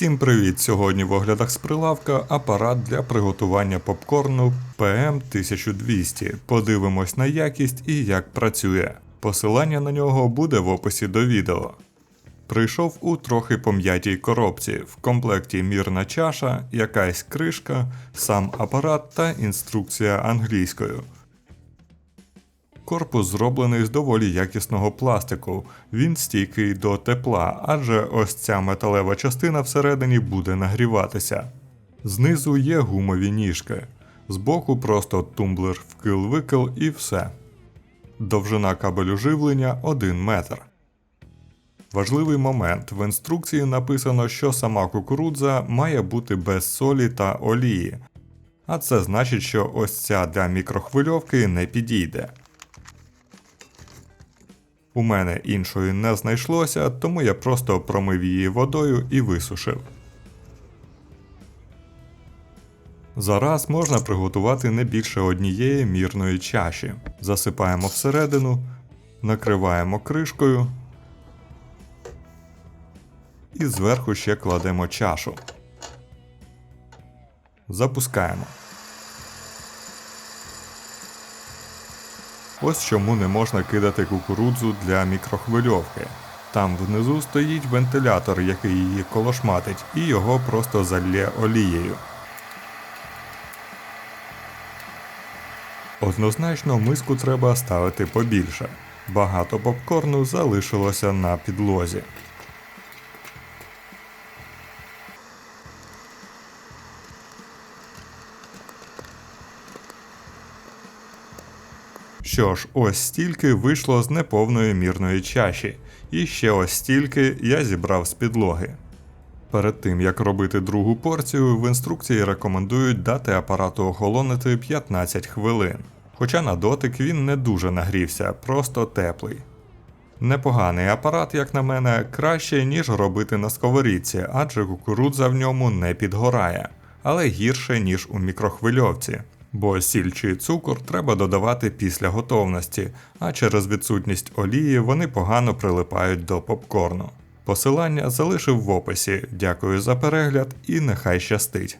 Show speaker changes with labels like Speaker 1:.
Speaker 1: Всім привіт! Сьогодні в оглядах з прилавка апарат для приготування попкорну PM1200. Подивимось на якість і як працює. Посилання на нього буде в описі до відео. Прийшов у трохи пом'ятій коробці. В комплекті мірна чаша, якась кришка, сам апарат та інструкція англійською. Корпус зроблений з доволі якісного пластику. Він стійкий до тепла, адже ось ця металева частина всередині буде нагріватися. Знизу є гумові ніжки. Збоку просто тумблер вкил-викил і все. Довжина кабелю живлення 1 метр. Важливий момент в інструкції написано, що сама кукурудза має бути без солі та олії. А це значить, що ось ця для мікрохвильовки не підійде. У мене іншої не знайшлося, тому я просто промив її водою і висушив. Зараз можна приготувати не більше однієї мірної чаші. Засипаємо всередину, накриваємо кришкою і зверху ще кладемо чашу. Запускаємо. Ось чому не можна кидати кукурудзу для мікрохвильовки. Там внизу стоїть вентилятор, який її колошматить, і його просто залє олією. Однозначно миску треба ставити побільше. Багато попкорну залишилося на підлозі. Що ж, ось стільки вийшло з неповної мірної чаші, і ще ось стільки я зібрав з підлоги. Перед тим як робити другу порцію, в інструкції рекомендують дати апарату охолонити 15 хвилин. Хоча на дотик він не дуже нагрівся, просто теплий. Непоганий апарат, як на мене, краще, ніж робити на сковорідці, адже кукурудза в ньому не підгорає, але гірше, ніж у мікрохвильовці. Бо сіль чи цукор треба додавати після готовності, а через відсутність олії вони погано прилипають до попкорну. Посилання залишив в описі. Дякую за перегляд і нехай щастить.